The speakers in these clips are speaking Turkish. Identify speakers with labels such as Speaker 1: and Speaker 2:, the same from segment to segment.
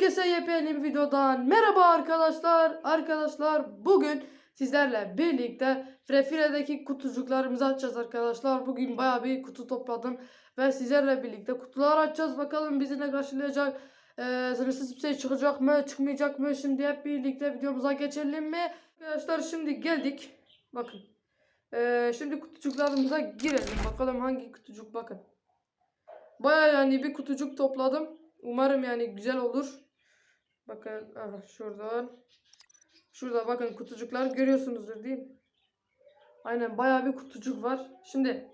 Speaker 1: Herkese yepyeni videodan merhaba arkadaşlar. Arkadaşlar bugün sizlerle birlikte Frefire'deki kutucuklarımızı açacağız arkadaşlar. Bugün baya bir kutu topladım ve sizlerle birlikte kutular açacağız. Bakalım bizi ne karşılayacak. Ee, sınırsız bir şey çıkacak mı çıkmayacak mı? Şimdi hep birlikte videomuza geçelim mi? Arkadaşlar şimdi geldik. Bakın. Ee, şimdi kutucuklarımıza girelim. Bakalım hangi kutucuk bakın. Baya yani bir kutucuk topladım. Umarım yani güzel olur. Bakın aha şuradan. Şurada bakın kutucuklar görüyorsunuzdur değil mi? Aynen bayağı bir kutucuk var. Şimdi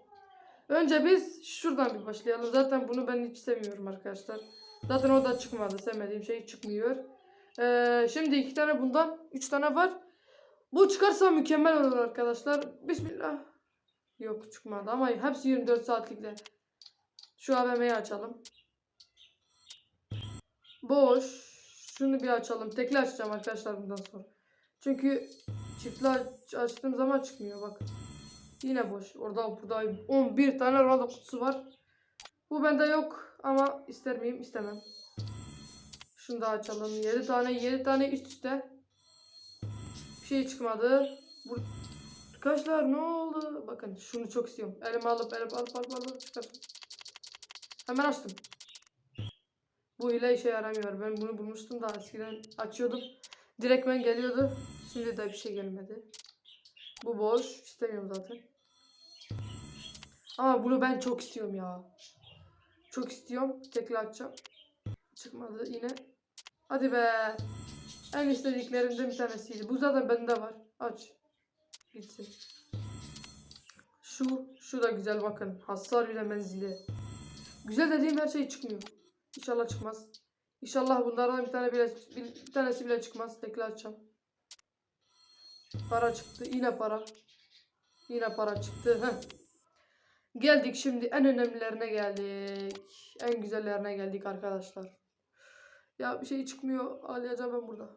Speaker 1: önce biz şuradan bir başlayalım. Zaten bunu ben hiç sevmiyorum arkadaşlar. Zaten o da çıkmadı. Sevmediğim şey çıkmıyor. Ee, şimdi iki tane bundan. Üç tane var. Bu çıkarsa mükemmel olur arkadaşlar. Bismillah. Yok çıkmadı ama hepsi 24 saatlikte. Şu AVM'yi açalım. Boş. Şunu bir açalım. Tekli açacağım arkadaşlar bundan sonra. Çünkü çiftli aç- açtığım zaman çıkmıyor bak. Yine boş. Orada burada 11 tane Ronaldo kutusu var. Bu bende yok ama ister miyim? istemem. Şunu da açalım. 7 tane 7 tane üst üste. Bir şey çıkmadı. Bu... Arkadaşlar ne oldu? Bakın şunu çok istiyorum. Elime alıp elime alıp alıp alıp çıkartın. Hemen açtım. Bu hile işe yaramıyor. Ben bunu bulmuştum da eskiden açıyordum. Direktmen geliyordu. Şimdi de bir şey gelmedi. Bu boş. İstemiyorum zaten. Ama bunu ben çok istiyorum ya. Çok istiyorum. Tekrar açacağım. Çıkmadı yine. Hadi be. En istediklerimden bir tanesiydi. Bu zaten bende var. Aç. Gitsin. Şu, şu da güzel bakın. Hasar bile menzili. Güzel dediğim her şey çıkmıyor. İnşallah çıkmaz. İnşallah bunlardan bir tane bile bir, bir tanesi bile çıkmaz. Tekli açacağım. Para çıktı. Yine para. Yine para çıktı. Heh. Geldik şimdi en önemlilerine geldik. En güzellerine geldik arkadaşlar. Ya bir şey çıkmıyor. Ağlayacağım ben burada.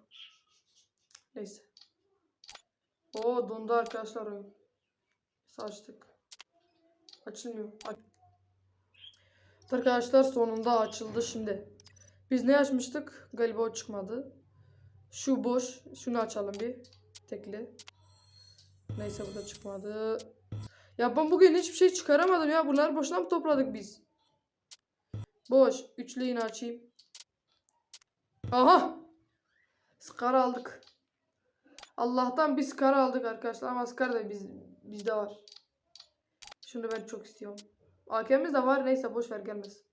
Speaker 1: Neyse. O dondu arkadaşlar oyun. Biz açtık. Açılmıyor. Aç- Arkadaşlar sonunda açıldı şimdi. Biz ne açmıştık? Galiba o çıkmadı. Şu boş. Şunu açalım bir. Tekli. Neyse bu da çıkmadı. Ya ben bugün hiçbir şey çıkaramadım ya. Bunları boşuna mı topladık biz? Boş. Üçlü açayım. Aha! Skar aldık. Allah'tan biz skar aldık arkadaşlar. Ama skar da biz, bizde var. Şunu ben çok istiyorum. AK'miz de var. Neyse boş ver gelmez.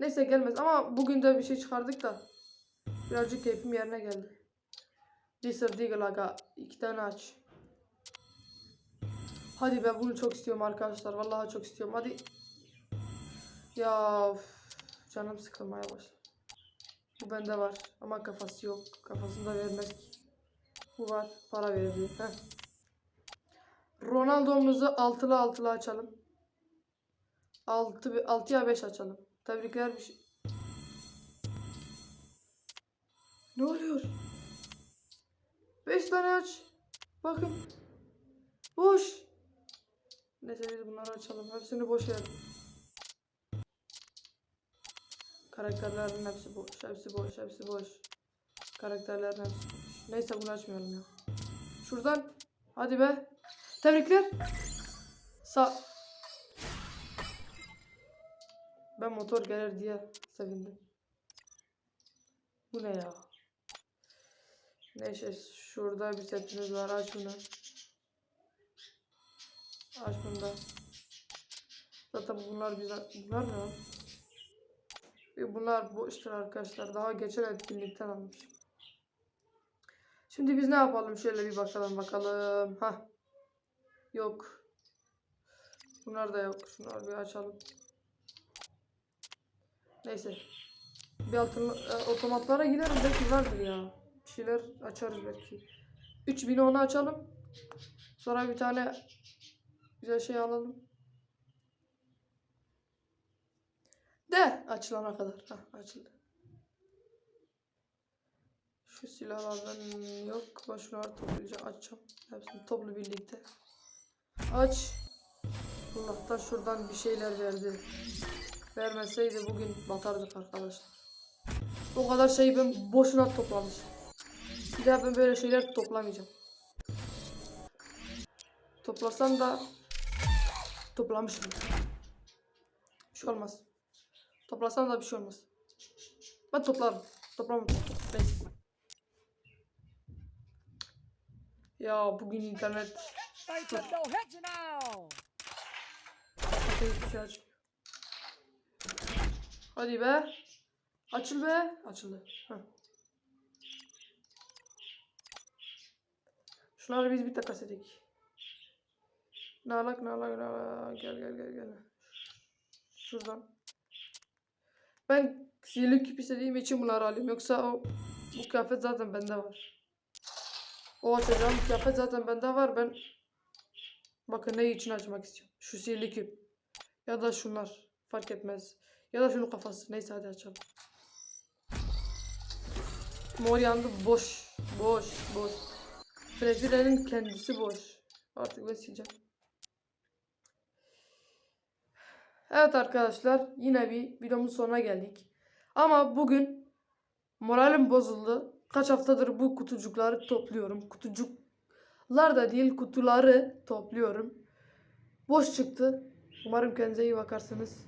Speaker 1: Neyse gelmez ama bugün de bir şey çıkardık da. Birazcık keyfim yerine geldi. Desert Deagle aga. iki tane aç. Hadi ben bunu çok istiyorum arkadaşlar. Vallahi çok istiyorum. Hadi. Ya of. Canım sıkılmaya başladı. Bu bende var. Ama kafası yok. Kafasında vermez ki. Bu var. Para. Heh. Ronaldo'muzu altılı altılı açalım. 6 6'ya 5 açalım. Tebrikler bir şey. Ne oluyor? 5 tane aç. Bakın. Boş. Neyse biz bunları açalım. Hepsini boş verelim. Karakterlerin hepsi boş. Hepsi boş. Hepsi boş. Karakterlerin hepsi boş. Neyse bunu açmayalım ya. Şuradan. Hadi be. Tebrikler. Sa ben motor gelir diye sevindim. Bu ne ya? Neyse şurada bir setimiz var. Aç bunu. Aç bunu da. Zaten bunlar bize... Bunlar ne lan? Bunlar boştur arkadaşlar. Daha geçen etkinlikten almışım. Şimdi biz ne yapalım? Şöyle bir bakalım bakalım. Ha. Yok. Bunlar da yok. Şunları bir açalım. Neyse. Bir altın e, otomatlara giderim belki vardır ya. Bir şeyler açarız belki. 3000 onu açalım. Sonra bir tane güzel şey alalım. De açılana kadar. Hah açıldı. Şu silahlardan yok. Ben şunları toplayacağım. Açacağım. Hepsini toplu birlikte. Aç. Allah'tan şuradan bir şeyler verdi. Vermeseydi bugün batardık arkadaşlar. O kadar şeyi ben boşuna toplamışım. Bir daha ben böyle şeyler toplamayacağım. Toplasam da toplamışım. Bir şey olmaz. Toplasam da bir şey olmaz. Ben toplarım. Toplamam. Neyse. Ya bugün internet sıfır. hiçbir şey açmıyor. Hadi be. Açıl be. Açıldı. Heh. Şunları biz bir takas edik. Nalak nalak nalak. Gel gel gel gel. Şuradan. Ben sihirli küp istediğim için bunları alayım. Yoksa o bu kıyafet zaten bende var. O açacağım kıyafet zaten bende var. Ben bakın ne için açmak istiyorum. Şu sihirli küp. Ya da şunlar. Fark etmez. Ya da şunun kafası. Neyse hadi açalım. Mor yandı. Boş. Boş. Boş. Brezilya'nın kendisi boş. Artık ben sileceğim. Evet arkadaşlar. Yine bir videomun sonuna geldik. Ama bugün moralim bozuldu. Kaç haftadır bu kutucukları topluyorum. Kutucuklar da değil kutuları topluyorum. Boş çıktı. Umarım kendinize iyi bakarsınız.